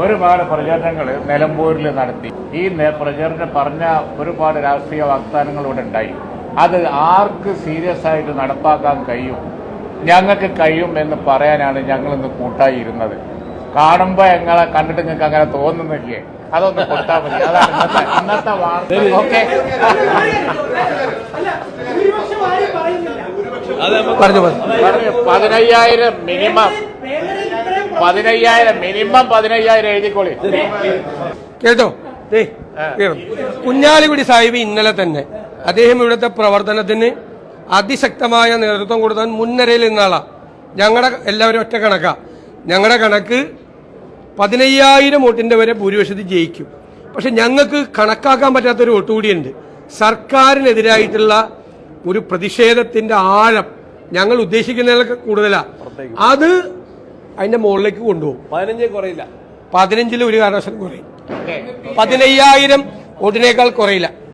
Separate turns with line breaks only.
ഒരുപാട് പ്രചരണങ്ങൾ നിലമ്പൂരിൽ നടത്തി. ഈ പ്രചരണം പറഞ്ഞ ഒരുപാട് രാഷ്ട്രീയ വാഗ്ദാനങ്ങൾ ഇവിടെ ഉണ്ടായി. അത് ആർക്ക് സീരിയസ് ആയിട്ട് നടപ്പാക്കാൻ കഴിയും? ഞങ്ങൾക്ക് കഴിയും എന്ന് പറയാനാണ് ഞങ്ങളിന്ന് കൂട്ടായിരുന്നത്. കൂട്ടായി ഇരുന്നത് കാണുമ്പോ ഞങ്ങളെ കണ്ടിട്ട് നിങ്ങൾക്ക് അങ്ങനെ തോന്നുന്നില്ലേ? അതൊന്ന് കൊടുത്താൽ മതി. അതാണ് ഇന്നത്തെ ഇന്നത്തെ വാർത്ത. ഓക്കെ.
പറഞ്ഞു
പതിനയ്യായിരം മിനിമം. പതിനയ്യായിരം മിനിമം പതിനയ്യായിരം എഴുതിക്കോളി.
കേട്ടോ. കുഞ്ഞാലിക്കുടി സാഹിബ് ഇന്നലെ തന്നെ അദ്ദേഹം ഇവിടുത്തെ പ്രവർത്തനത്തിന് അതിശക്തമായ നേതൃത്വം കൊടുത്താൽ മുൻനിരയിൽ നിന്നാളാ ഞങ്ങളുടെ എല്ലാവരും ഒറ്റ കണക്കാ. ഞങ്ങളുടെ കണക്ക് പതിനയ്യായിരം വോട്ടിന്റെ വരെ ഭൂരിപക്ഷത്തിൽ ജയിക്കും. പക്ഷെ ഞങ്ങൾക്ക് കണക്കാക്കാൻ പറ്റാത്തൊരു വോട്ട് കൂടിയുണ്ട്. സർക്കാരിനെതിരായിട്ടുള്ള ഒരു പ്രതിഷേധത്തിന്റെ ആഴം ഞങ്ങൾ ഉദ്ദേശിക്കുന്നതിലൊക്കെ കൂടുതലാണ് അത് അതിന്റെ മുകളിലേക്ക് കൊണ്ടുപോകും.
പതിനഞ്ച് കുറയില്ല.
പതിനഞ്ചിൽ ഒരു കാരണവശാലും കുറയും. പതിനയ്യായിരം വോട്ടിനേക്കാൾ കുറയില്ല.